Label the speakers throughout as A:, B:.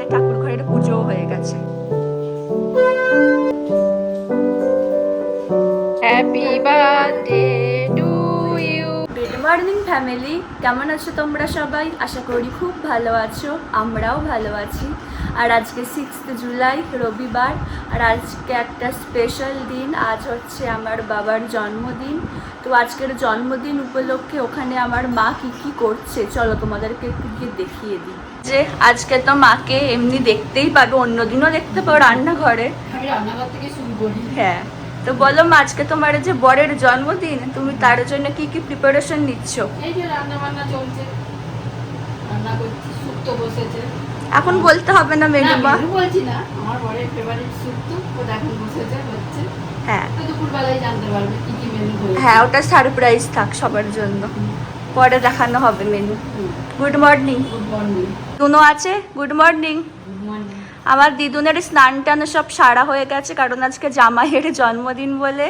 A: আমাদের ঠাকুর ঘরের পুজোও হয়ে গেছে। Happy birthday to you good morning family কেমন আছো তোমরা সবাই? আশা করি খুব ভালো আছো। আমরাও ভালো আছি। আর আজকে সিক্সথ জুলাই রবিবার। আর আজকে একটা স্পেশাল দিন। আজ হচ্ছে আমার বাবার জন্মদিন। আজকের জন্মদিন উপলক্ষে ওখানে আমার মা কি কি করছে? চলো তোমাদেরকে একটু গিয়ে দেখিয়ে দিই। যে আজকে তো মাকে এমনি দেখতেই পাবে অন্যদিনও দেখতে পাবো রান্নাঘরে। হ্যাঁ তো বলো মা আজকে তোমার যে বরের জন্মদিন তুমি তার জন্য কি কি প্রিপারেশন নিচ্ছ?
B: এই যে রান্না বান্না চলছে। রান্না করছি শুক্তো বসেছে।
A: এখন বলতে হবে না মেনু মা।
B: বলছি না আমার বরের ফেভারিট শুক্তো ওটা এখন বসেছে হচ্ছে।
A: হ্যাঁ।
B: তো দুপুরবেলায় জানতে পারবে কি
A: হ্যাঁ ওটা সারপ্রাইজ থাক সবার জন্য। পরে দেখানো হবে menu good morning
B: good morning
A: দুনো আছে? গুড মর্নিং আমার দিদুনের স্নান টানো সব সারা হয়ে গেছে কারণ আজকে জামাইয়ের জন্মদিন বলে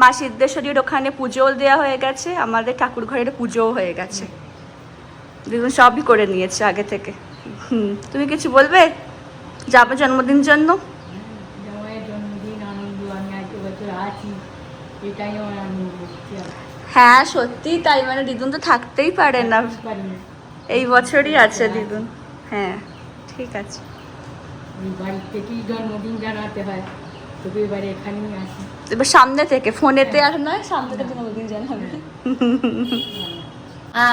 A: মা সিদ্ধেশ্বরীর ওখানে পুজোও দেওয়া হয়ে গেছে আমাদের ঠাকুর ঘরের পুজোও হয়ে গেছে। দিদুন সবই করে নিয়েছে আগে থেকে। হুম তুমি কিছু বলবে? যাবে জন্মদিন জন্য
B: জামাইয়ের জন্মদিন আনন্দ আমি আজকে বছর আছি এটাই আমার আনন্দ
A: হ্যাঁ সত্যি তাই। মানে দিদুন তো থাকতেই পারে না। এই বছরই আছে দিদুন হ্যাঁ ঠিক আছে।
B: থেকেই জন্মদিন জানাতে হয়। তবে এবারে এখানেই আসি
A: এবার সামনে থেকে ফোনেতে আর নয় সামনে থেকে জন্মদিন জানাবে।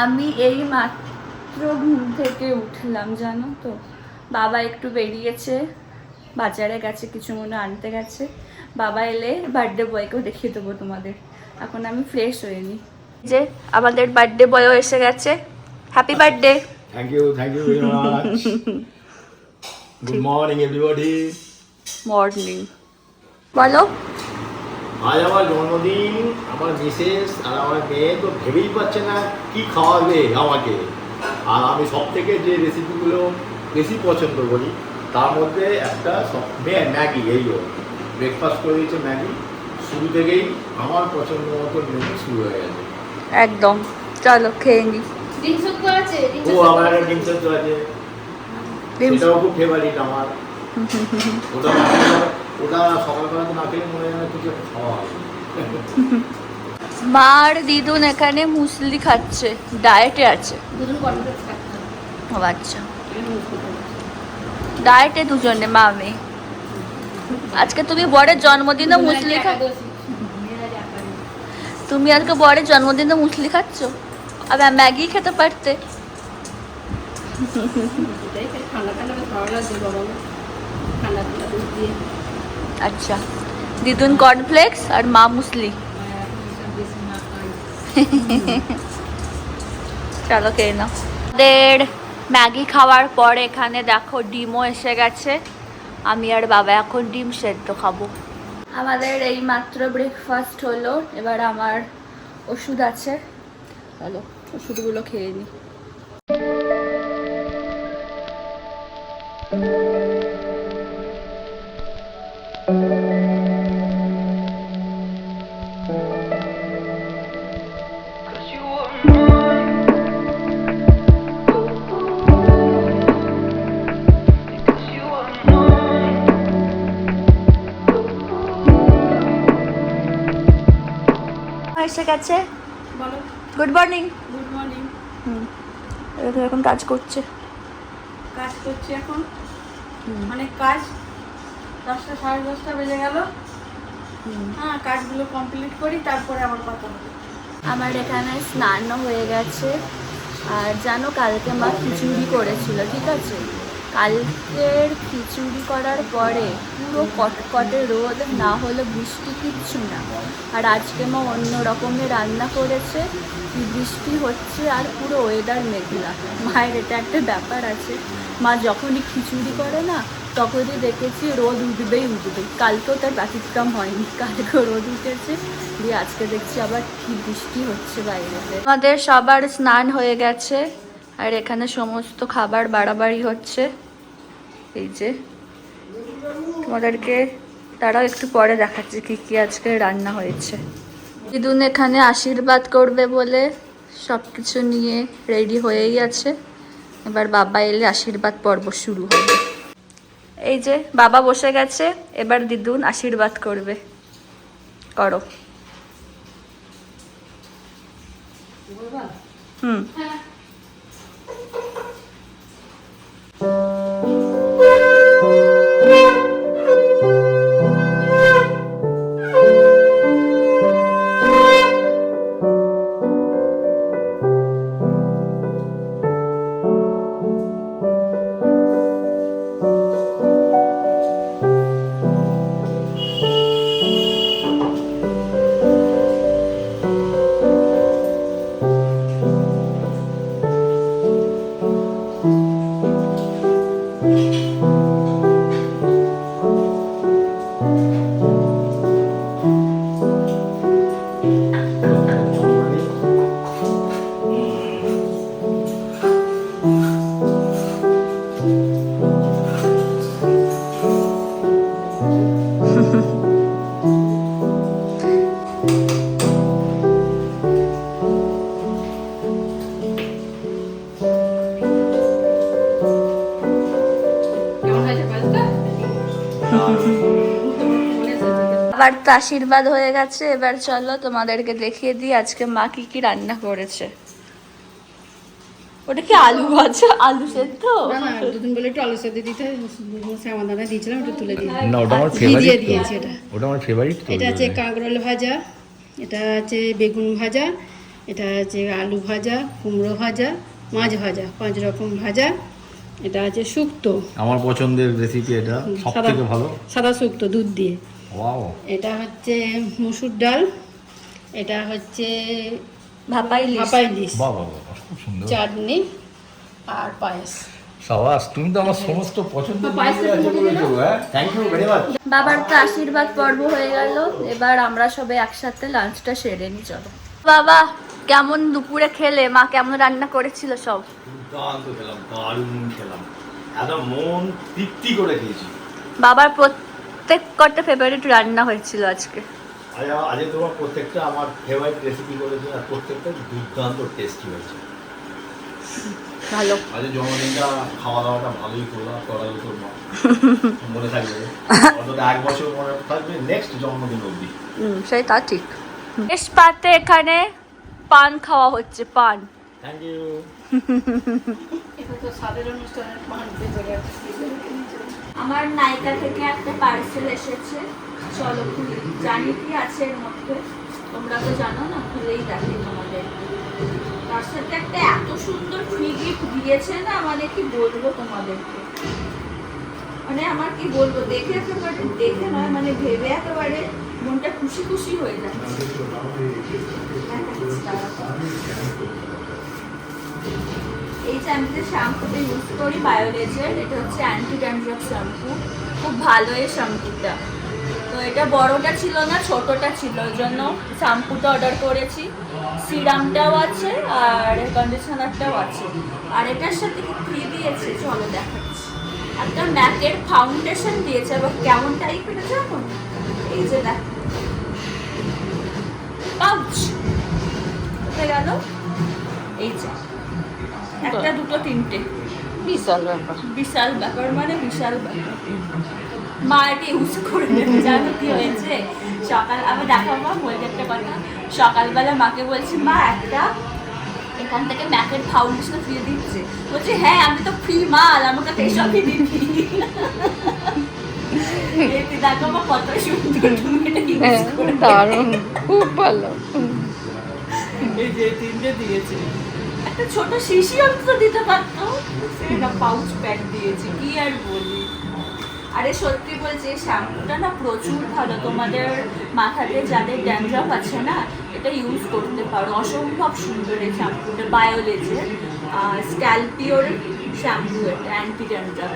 A: আমি এই মাত্র ঘুম থেকে উঠলাম জানো তো। বাবা একটু বেরিয়েছে বাজারে গেছে কিছু মনে আনতে গেছে। বাবা এলে বার্থডে বয়কেও দেখিয়ে দেবো তোমাদের। এখন আমি ফ্রেশ হইনি যে আমাদের বার্থডে বয়ও এসে গেছে। Happy birthday
C: thank you thank you very much. Good morning, everybody.
A: Morning বলো।
C: আজ আমার জন্মদিন আমার মিসেস আর আমার মেয়ে তো ভেবেই পাচ্ছে না কি খাওয়াবে আমাকে। আর আমি সব থেকে যে রেসিপিগুলো বেশি পছন্দ করি তার মধ্যে একটা সব ম্যাগি এই ব্রেকফাস্ট করে দিয়েছে ম্যাগি। শুরু থেকেই আমার পছন্দ মতো মেনু শুরু হয়ে গেছে।
A: একদম। চলো খেয়ে নি।
B: ডিম শুক্ত আছে
C: ও আমার একটা ডিম আছে। সেটাও খুব ফেভারিট আমার। ওটা ওটা সকালবেলা তো না খেলে মনে হয় কিছু খাওয়া
A: মার দিদুন এখানে মুসলি খাচ্ছে ডায়েটে আছে। ও আচ্ছা। ডায়েটে দুজনে মা মেয়ে। আজকে তুমি বরের জন্মদিনে মুসলি খা তুমি আজকে বরের জন্মদিনে মুসলি খাচ্ছ? আর ম্যাগি খেতে পারতে? আচ্ছা। দিদুন কর্নফ্লেক্স আর মা মুসলি।
B: না খাই।
A: চলো খেয়ে নাও। আমাদের ম্যাগি খাওয়ার পর এখানে দেখো ডিমও এসে গেছে। আমি আর বাবা এখন ডিম সেদ্ধ খাব। আমাদের এই মাত্র ব্রেকফাস্ট হলো, এবার আমার ওষুধ আছে। চলো, ওষুধগুলো খেয়ে নিই গেছে
B: বলো।
A: Good morning
B: good morning
A: hmm. এরকম এখন কাজ করছে।
B: কাজ করছি এখন। অনেক কাজ। দশটা সাড়ে দশটা বেজে গেল। হ্যাঁ কাজগুলো কমপ্লিট করি তারপরে আবার কথা হবে।
A: আমার এখানে স্নানও হয়ে গেছে। আর জানো কালকে মা খিচুড়ি করেছিল ঠিক আছে? কালকের খিচুড়ি করার পরে পুরো কটকটে রোদ, না হলে বৃষ্টি কিচ্ছু না। আর আজকে মা অন্য রকমের রান্না করেছে, কি বৃষ্টি হচ্ছে আর পুরো ওয়েদার মেঘলা। মায়ের এটা একটা ব্যাপার আছে। মা যখনই খিচুড়ি করে না, তখনই দেখেছি রোদ উঠবেই উঠবে কালকেও তার ব্যতিক্রম হয়নি, কালকেও রোদ উঠেছে। দিয়ে আজকে দেখছি আবার কি বৃষ্টি হচ্ছে বাইরে। আমাদের সবার স্নান হয়ে গেছে, আর এখানে সমস্ত খাবার বাড়াবাড়ি হচ্ছে। এই যে, তোমাদেরকে তারাও একটু পরে দেখাচ্ছি কি কি আজকে রান্না হয়েছে। দিদুন এখানে আশীর্বাদ করবে বলে সব কিছু নিয়ে রেডি হয়েই আছে। এবার বাবা এলে আশীর্বাদ পর্ব শুরু হবে। এই যে, বাবা বসে গেছে, এবার দিদুন আশীর্বাদ করবে। করো। হুম।
B: Woo! তো?
A: আবার তো আশীর্বাদ হয়ে গেছে। এবার চলো তোমাদেরকে দেখিয়ে দিই আজকে মা কি কি রান্না করেছে। ওটা কি আলু ভাজা? আলু সেদ্ধ?
B: না না দুদিন বলে একটু আলু সেদ্ধ দিতে দিয়েছিলাম একটু তুলে
C: না ওটা আমার ফেভারিট
B: দিয়েছি এটা।
C: ওটা আমার ফেভারিট
B: এটা আছে কাঁকরোল ভাজা এটা আছে বেগুন ভাজা এটা আছে আলু ভাজা কুমড়ো ভাজা মাছ ভাজা পাঁচ রকম ভাজা এটা আছে শুক্তো।
C: আমার পছন্দের রেসিপি এটা সব
B: সাদা
C: থেকে ভালো।
B: সাদা শুক্তো দুধ দিয়ে। এটা হচ্ছে মুসুর ডাল এটা হচ্ছে
A: ভাপাই
B: ভাপা ইলিশ
C: বাহ বাহ বাহ, খুব সুন্দর।
B: চাটনি আর পায়েস।
C: সাবাস তুমি তো আমার সমস্ত পছন্দ হ্যাঁ মাচ
A: বাবার তো আশীর্বাদ পর্ব হয়ে গেল এবার আমরা সবাই একসাথে লাঞ্চটা সেরে নি চলো। বাবা কেমন দুপুরে খেলে? মা কেমন রান্না করেছিল সব?
C: দুর্দান্ত খেলাম দারুণ খেলাম। একদম মন তৃপ্তি করে খেয়েছি।
A: বাবার প্রত্যেক কটা ফেভারিট রান্না হয়েছিল আজকে।
C: আজ আজ তোমার প্রত্যেকটা আমার ফেভারিট রেসিপি আর প্রত্যেকটা দুর্দান্ত টেস্টি হয়েছে।
A: ভালো।
C: আজ জন্মদিনটা খাওয়া দাওয়াটা ভালোই করলাম তোর মা মনে থাকবে। অন্তত এক বছর মনে থাকবে নেক্সট জন্মদিন অবধি।
A: হুম সেই তা ঠিক। বেশ পাতে এখানে পান খাওয়া হচ্ছে পান।
C: থ্যাংক ইউ
B: এটা তো স্বাদের অনুষ্ঠানের পান বেজে গেছে
A: আমার নায়িকা থেকে একটা পার্সেল এসেছে। চলো খুলি। জানি কি আছে এর মধ্যে। তোমরা তো জানো না, খুলেই দেখি তোমাদের। তার সাথে একটা এত সুন্দর ফ্রি গিফট দিয়েছে না মানে কি বলব তোমাদেরকে? মানে আমার কি বলব, দেখে একেবারে, দেখে নয় মানে ভেবে একেবারে মনটা খুশি খুশি হয়ে যাচ্ছে। এই যে শ্যাম্পুটা ইউজ করি বায়োলেজের এটা হচ্ছে অ্যান্টি ড্যান্ড্রফ শ্যাম্পু খুব ভালো এই শ্যাম্পুটা তো এটা বড়টা ছিল না, ছোটটা ছিল, ওই জন্য শ্যাম্পুটা অর্ডার করেছি। সিরামটাও আছে, আর কন্ডিশনারটাও আছে। আর এটার সাথে ফ্রি দিয়েছে, চলো দেখাচ্ছি। একটা ম্যাকের ফাউন্ডেশন দিয়েছে, এবার কেমন টাইপের জানো এই যে দেখ। পাউচ। কোথায় গেল? এই যে। একটা দুটো তিনটে।
B: বিশাল ব্যাপার।
A: বিশাল ব্যাপার মানে বিশাল ব্যাপার। মা এটা ইউজ করে নেবে জানো কি হয়েছে? সকাল আমি দেখাবো বলতে একটা কথা। সকালবেলা মাকে বলছি মা একটা এখান থেকে ম্যাকের ফাউন্ডেশন ফ্রি দিচ্ছে। বলছে হ্যাঁ আমি তো ফ্রি মাল আমাকে তো দিবি। দেখো মা কত সুন্দর তুমি এটা ইউজ করে
B: দারুণ খুব ভালো।
A: এই যে তিনটে দিয়েছে। একটা ছোট শিশি অন্তত দিতে পারতো সেটা পাউচ প্যাক দিয়েছে, কি আর বলি। আরে সত্যি বলছি, শ্যাম্পুটা না প্রচুর ভালো। তোমাদের মাথাতে যাদের ড্যান্ড্রফ আছে না, এটা ইউজ করতে পারো। অসম্ভব সুন্দর এই শ্যাম্পুটা বায়োলেজের স্ক্যালপিওর শ্যাম্পু এটা অ্যান্টি ড্যান্ড্রফ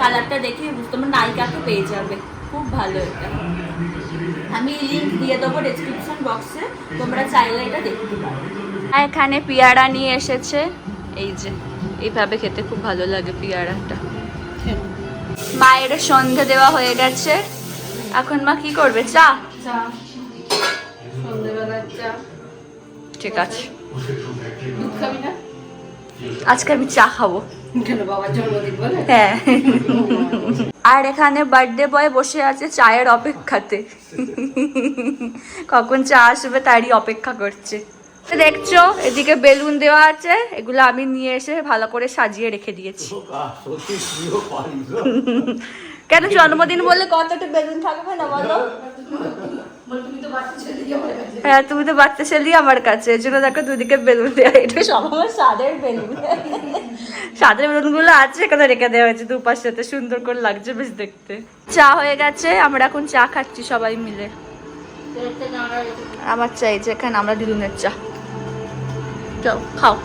A: কালারটা দেখে তোমার নায়িকাকে পেয়ে যাবে। খুব ভালো এটা। আমি লিংক দিয়ে দেবো ডেসক্রিপশন বক্সে তোমরা চাইলে এটা দেখতে পারো। এখানে পেয়ারা নিয়ে এসেছে। এই যে এইভাবে খেতে খুব ভালো লাগে পেয়ারাটা। মায়ের সন্ধে দেওয়া হয়ে গেছে। এখন মা কি করবে? চা?
B: চা।
A: ঠিক আছে। আজকে আমি চা খাব। হ্যাঁ। আর এখানে বার্থডে বয় বসে আছে চায়ের অপেক্ষাতে। কখন চা আসবে তারই অপেক্ষা করছে। দেখছ এদিকে বেলুন দেওয়া আছে এগুলো আমি নিয়ে এসে ভালো করে সাজিয়ে রেখে দিয়েছি। কেন জন্মদিন বললে কতটা বেলুন থাকবে না বলো?
B: বলে হয়ে
A: হ্যাঁ তুমি তো বাচ্চা ছেলেই আমার কাছে এর জন্য দেখো দুদিকে বেলুন দেওয়া এটা সব আমার সাদের বেলুন। সাদের বেলুনগুলো আছে এখানে রেখে দেওয়া হয়েছে দুপাশে সুন্দর করে লাগছে বেশ দেখতে। চা হয়ে গেছে আমরা এখন চা খাচ্ছি সবাই মিলে। আমার চাই যে এখানে আমরা দিলুনের চা। যাও খাও।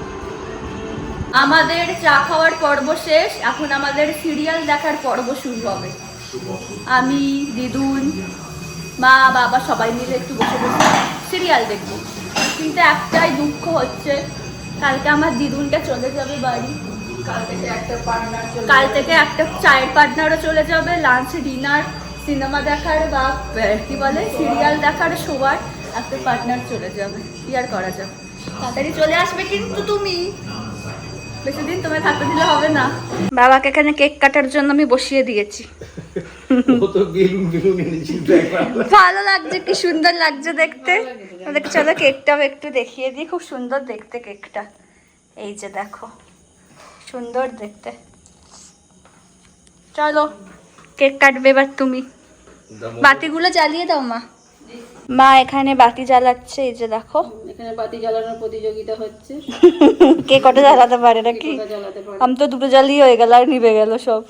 A: আমাদের চা খাওয়ার পর্ব শেষ এখন আমাদের সিরিয়াল দেখার পর্ব শুরু হবে। আমি দিদুন মা বাবা সবাই মিলে একটু বসে বসে সিরিয়াল দেখব। কিন্তু একটাই দুঃখ হচ্ছে কালকে আমার দিদুনটা চলে যাবে বাড়ি।
B: কাল থেকে একটা পার্টনার
A: কাল থেকে একটা চায়ের পার্টনারও চলে যাবে লাঞ্চ ডিনার সিনেমা দেখার বা কি বলে সিরিয়াল দেখার শোয়ার একটা পার্টনার চলে যাবে। কি আর করা যাবে? তাড়াতাড়ি চলে আসবে কিন্তু তুমি। বেশি দিন তোমায় থাকতে দিলে হবে না। বাবাকে এখানে কেক কাটার জন্য আমি বসিয়ে দিয়েছি। ভালো লাগছে কি সুন্দর লাগছে দেখতে। আমাদেরকে চলো কেকটাও একটু দেখিয়ে দিই খুব সুন্দর দেখতে কেকটা। এই যে দেখো সুন্দর দেখতে। চলো কেক কাটবে এবার তুমি। বাতিগুলো জ্বালিয়ে দাও মা। মা এখানে বাতি জ্বালাচ্ছে এই যে দেখো।
B: এখানে বাতি জ্বালানোর প্রতিযোগিতা হচ্ছে।
A: কে কটা জ্বালাতে পারে নাকি? আমি তো দুটো জ্বালিয়ে হয়ে গেল আর নিভে গেল সব।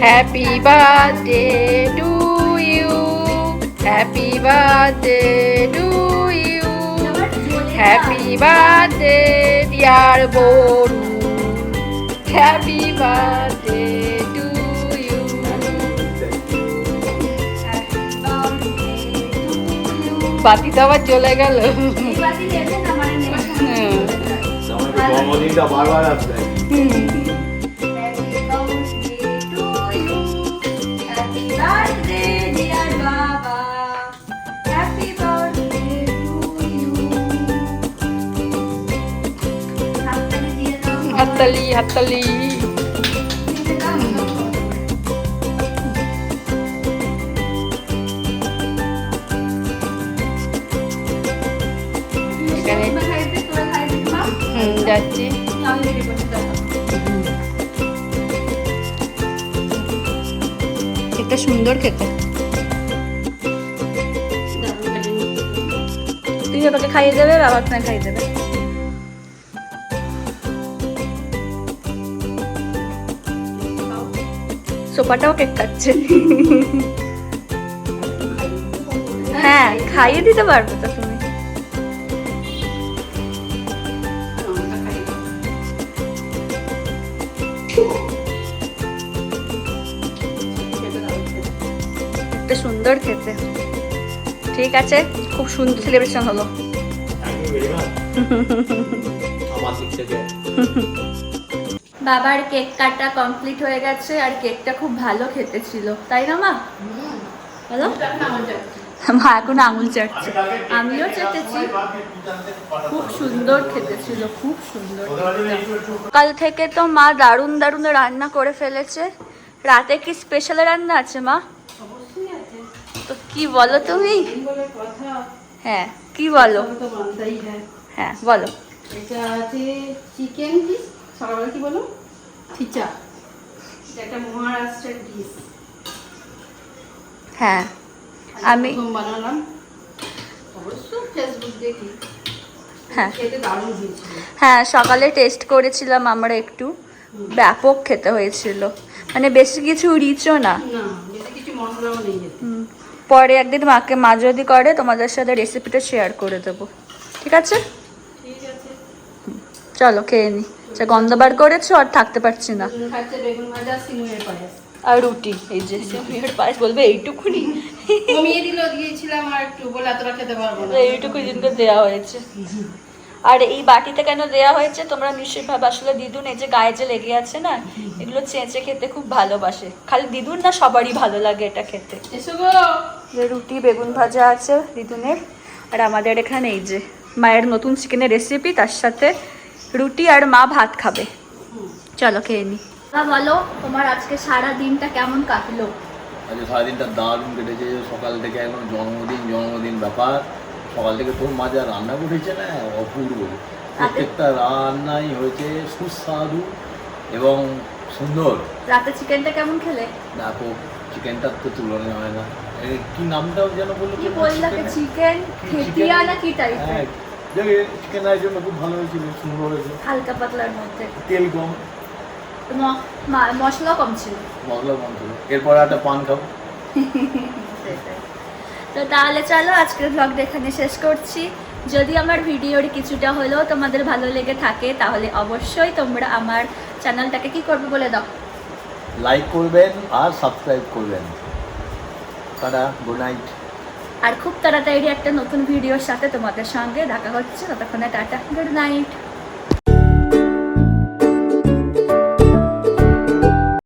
A: Happy birthday to you happy birthday to you happy birthday dear Boru happy birthday বাতি তো আবার চলে গেল
C: আমাকে জন্মদিনটা বারবার আসবে
A: হাততালি হাততালি সুন্দর খেতে। তুই বাবাকে খাইয়ে দেবে, বাবা আপনার খাইয়ে দেবে। সোফাটাও কেক খাচ্ছে হ্যাঁ খাইয়ে দিতে পারব তো তুমি। সুন্দর খেতে। ঠিক আছে খুব সুন্দর সেলিব্রেশন হলো। বাবার কেক কাটা কমপ্লিট হয়ে গেছে আর কেকটা খুব ভালো খেতে ছিল। তাই না মা? বলো মা এখন আঙুল চাটছে। আমিও চেটেছি। খুব সুন্দর খেতে ছিল খুব সুন্দর কাল থেকে তো মা দারুণ দারুণ রান্না করে ফেলেছে। রাতে কি স্পেশাল রান্না আছে মা? তো কি বলো তুমি? হ্যাঁ কি বলো?
B: হ্যাঁ
A: বলো।
B: এটা আছে চিকেন ডিশ সকালবেলা কি বলো? খিচা এটা একটা মহারাষ্ট্রের ডিশ
A: হ্যাঁ আমি
B: বানালাম। অবশ্য ফেসবুক দেখি।
A: হ্যাঁ। হ্যাঁ সকালে টেস্ট করেছিলাম আমরা একটু। ব্যাপক খেতে হয়েছিল। মানে বেশি কিছু রিচও না
B: বেশি কিছু মশলাও নেই।
A: হুম, পরে একদিন মাকে মা যদি করে তোমাদের সাথে রেসিপিটা শেয়ার করে দেবো। ঠিক আছে? চলো খেয়ে নি। যা গন্ধ বার করেছ আর থাকতে পারছি না।
B: সিমুয়ের
A: আর রুটি এই যে। সিমের পায়েস। বলবে এইটুকুনি।
B: কমিয়ে দিল দিয়েছিলাম আর একটু বলে এতটা খেতে পারব না।
A: এইটুকু দিনকে দেওয়া হয়েছে। আর এই বাটিতে কেন দেওয়া হয়েছে? তোমরা নিশ্চয়ই ভাবে আসলে দিদুন এই যে গায়ে যে লেগে আছে না এগুলো চেঁচে খেতে খুব ভালোবাসে। খালি দিদুন না সবারই ভালো লাগে এটা খেতে। যে রুটি বেগুন ভাজা আছে দিদুনের। আর আমাদের এখানে এই যে মায়ের নতুন চিকেনের রেসিপি তার সাথে রুটি আর মা ভাত খাবে। চলো খেয়ে নি। বলো তোমার আজকে সারা দিনটা কেমন কাটলো?
C: আজকে সারাদিনটা দারুণ কেটেছে। সকাল থেকে এখন জন্মদিন জন্মদিন ব্যাপার। সকাল থেকে তোর মা যা রান্না করেছে না অপূর্ব। প্রত্যেকটা রান্নাই হয়েছে সুস্বাদু এবং সুন্দর।
A: রাতে চিকেনটা কেমন খেলে?
C: দেখো চিকেনটার তো তুলনা হয় না। কি নামটাও যেন বলল
A: কি বললাকে চিকেন খেতিয়া না কি টাইপের
C: হ্যাঁ চিকেন আইটেমটা খুব ভালো হয়েছিল সুন্দর হয়েছে।
A: হালকা পাতলার মধ্যে।
C: তেল কম
A: মশলা কম ছিল।
C: মশলা কম ছিল। এরপর একটা পান খাব।
A: সেটাই। তো তাহলে চলো আজকের ব্লগটা এখানে শেষ করছি। যদি আমার ভিডিওর কিছুটা হলেও তোমাদের ভালো লেগে থাকে তাহলে অবশ্যই তোমরা আমার চ্যানেলটাকে কি করবে বলে দাও।
C: লাইক করবেন আর সাবস্ক্রাইব করবেন। টাটা গুড নাইট
A: আর খুব তাড়াতাড়ি একটা নতুন ভিডিওর সাথে তোমাদের সঙ্গে দেখা হচ্ছে। ততক্ষণে টাটা গুড নাইট